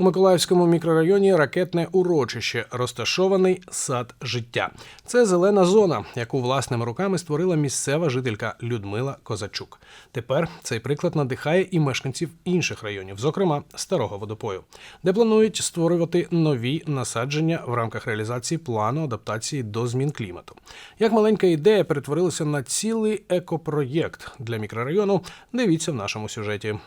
У Миколаївському мікрорайоні ракетне урочище, розташований сад життя. Це зелена зона, яку власними руками створила місцева жителька Людмила Козачук. Тепер цей приклад надихає і мешканців інших районів, зокрема старого водопою, де планують створювати нові насадження в рамках реалізації плану адаптації до змін клімату. Як маленька ідея перетворилася на цілий екопроєкт для мікрорайону, дивіться в нашому сюжеті.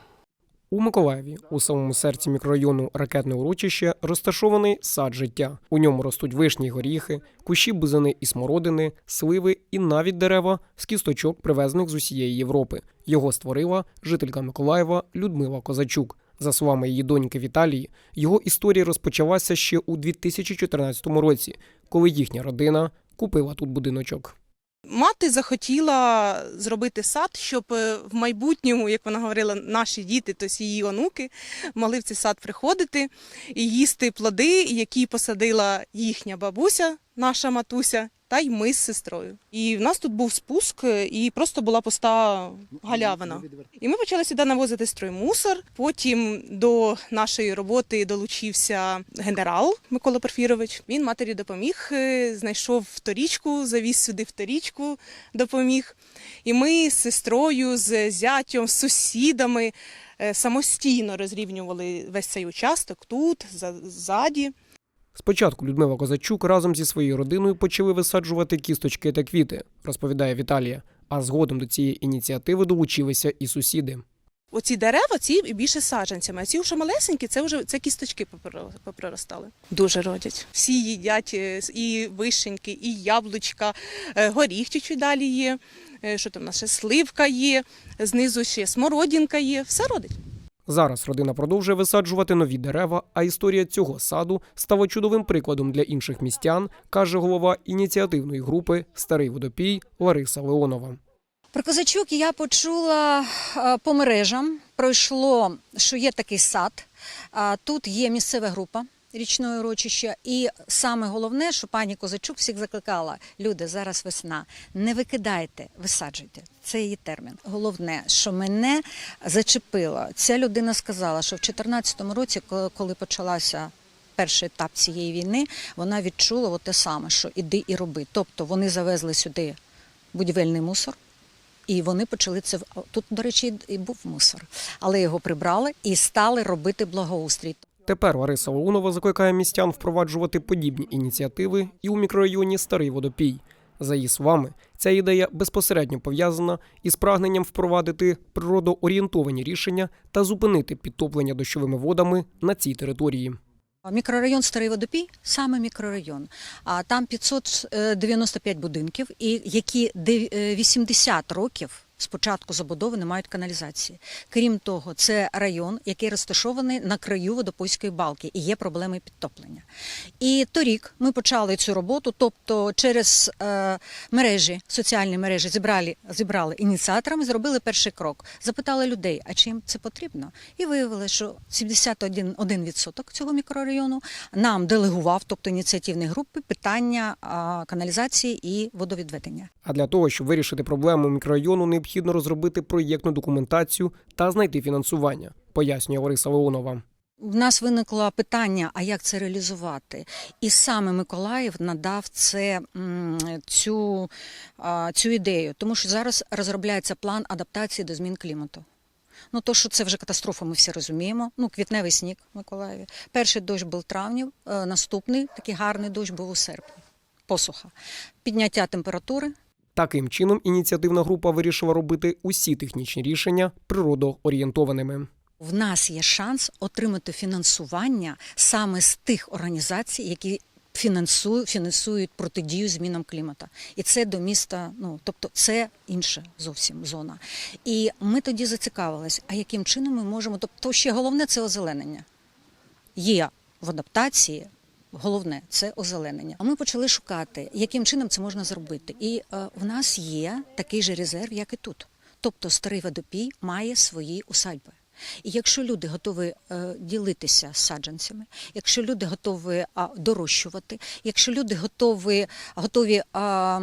У Миколаєві, у самому серці мікрорайону Ракетне урочище, розташований сад життя. У ньому ростуть вишні горіхи, кущі бузини і смородини, сливи і навіть дерева з кісточок, привезених з усієї Європи. Його створила жителька Миколаєва Людмила Козачук. За словами її доньки Віталії, його історія розпочалася ще у 2014 році, коли їхня родина купила тут будиночок. Мати захотіла зробити сад, щоб е, в майбутньому, як вона говорила, наші діти, тобто її онуки, могли в цей сад приходити і їсти плоди, які посадила їхня бабуся, наша матуся, та й ми з сестрою. І в нас тут був спуск, е, і просто була пуста галявина. І ми почали сюди навозити строймусор. Потім до нашої роботи долучився генерал Микола Порфірович. Він матері допоміг, е, знайшов вторічку, завіз сюди вторічку, допоміг. І ми з сестрою, з зятем, з сусідами е, самостійно розрівнювали весь цей участок тут, за- ззаді. Спочатку Людмила Козачук разом зі своєю родиною почали висаджувати кісточки та квіти, розповідає Віталія. А згодом до цієї ініціативи долучилися і сусіди. Оці дерева, ці більше саджанцями, а ці вже малесенькі, це вже це кісточки попроростали. Дуже родять. Всі їдять е, і вишеньки, і яблучка, е, горіх чуть далі є. е, Що там у нас ще сливка є, знизу ще смородинка є. Все родить. Зараз родина продовжує висаджувати нові дерева, а історія цього саду стала чудовим прикладом для інших містян, каже голова ініціативної групи Старий водопій Лариса Леонова. Про козачок я почула е, по мережам. Пройшло, що є такий сад. Тут є місцева група річної урочища. І саме головне, що пані Козачук всіх закликала: люди, зараз весна, не викидайте, висаджуйте. Це її термін. Головне, що мене зачепило. Ця людина сказала, що в 2014 році, коли- почалася. Перший етап цієї війни вона відчула от те саме, що іди і роби. Тобто вони завезли сюди будівельний мусор, і вони почали це тут, до речі, і був мусор, але його прибрали і стали робити благоустрій. Тепер Лариса Леонова закликає містян впроваджувати подібні ініціативи і у мікрорайоні Старий водопій. За її словами, ця ідея безпосередньо пов'язана із прагненням впровадити природоорієнтовані рішення та зупинити підтоплення дощовими водами на цій території. Мікрорайон Старий Водопій саме мікрорайон. А там 595 будинків, і які де- е, 80 років. З початку забудови не мають каналізації. Крім того, це район, який розташований на краю водопойської балки, і є проблеми підтоплення. І торік ми почали цю роботу, тобто через е, мережі, соціальні мережі зібрали, зібрали ініціаторами, зробили перший крок. Запитали людей, а чим це потрібно? І виявили, що 71% цього мікрорайону нам делегував, тобто ініціативні групи, питання каналізації і водовідведення. А для того, щоб вирішити проблему мікрорайону, необхідно розробити проєктну документацію та знайти фінансування, пояснює Лариса Леонова. В нас виникло питання, а як це реалізувати? І саме Миколаїв надав це цю, цю ідею, тому що зараз розробляється план адаптації до змін клімату. Ну, то, що це вже катастрофа, ми всі розуміємо. Ну, квітневий сніг в Миколаєві. Перший дощ був в травні, е, наступний такий гарний дощ був у серпні. Посуха. Підняття температури, Таким чином, ініціативна група вирішила робити усі технічні рішення природоорієнтованими. В нас є шанс отримати фінансування саме з тих організацій, які фінансують, фінансують протидію змінам клімату. І це до міста, ну тобто це інша зовсім зона. І ми тоді зацікавились, а яким чином ми можемо, тобто ще головне це озеленення. Є в адаптації. Головне це озеленення. А ми почали шукати, яким чином це можна зробити. І е, в нас є такий же резерв, як і тут. Тобто старий водопій має свої усадьби. І якщо люди готові е, ділитися саджанцями, якщо люди готові а, дорощувати, якщо люди готові, готові а,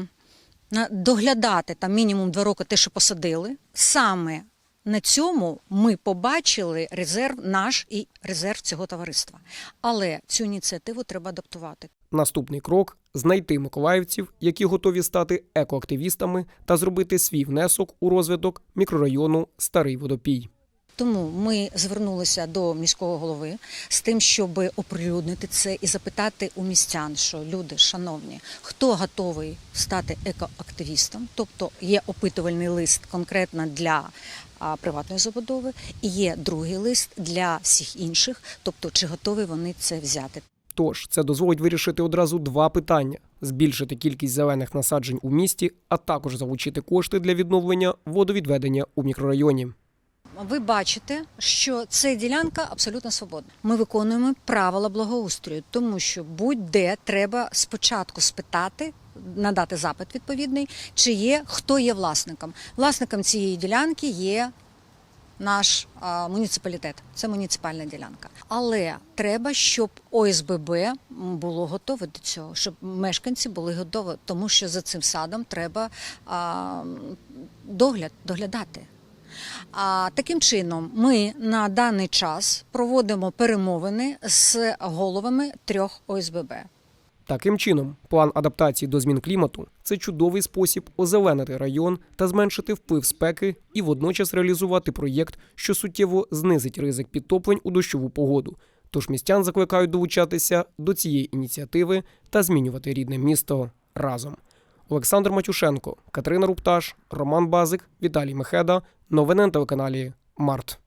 доглядати там мінімум два роки те, що посадили, саме на цьому ми побачили резерв наш і резерв цього товариства. Але цю ініціативу треба адаптувати. Наступний крок знайти миколаївців, які готові стати екоактивістами та зробити свій внесок у розвиток мікрорайону Старий Водопій. Тому ми звернулися до міського голови з тим, щоб оприлюднити це і запитати у містян, що люди, шановні, хто готовий стати екоактивістом, тобто є опитувальний лист конкретно для приватної забудови, і є другий лист для всіх інших, тобто чи готові вони це взяти. Тож це дозволить вирішити одразу два питання: збільшити кількість зелених насаджень у місті, а також залучити кошти для відновлення водовідведення у мікрорайоні. Ви бачите, що ця ділянка абсолютно свободна. Ми виконуємо правила благоустрою, тому що будь-де треба спочатку спитати, надати запит відповідний, чи є хто є власником. Власником цієї ділянки є наш а, муніципалітет. Це муніципальна ділянка. Але треба, щоб ОСББ було готове до цього, щоб мешканці були готові, тому що за цим садом треба а, догляд доглядати. А таким чином, ми на даний час проводимо перемовини з головами трьох ОСББ. Таким чином, план адаптації до змін клімату це чудовий спосіб озеленити район та зменшити вплив спеки і водночас реалізувати проєкт, що суттєво знизить ризик підтоплень у дощову погоду. Тож містян закликають долучатися до цієї ініціативи та змінювати рідне місто разом. Олександр Матюшенко, Катерина Рупташ, Роман Базик, Віталій Мехеда. Новини на телеканалі Март.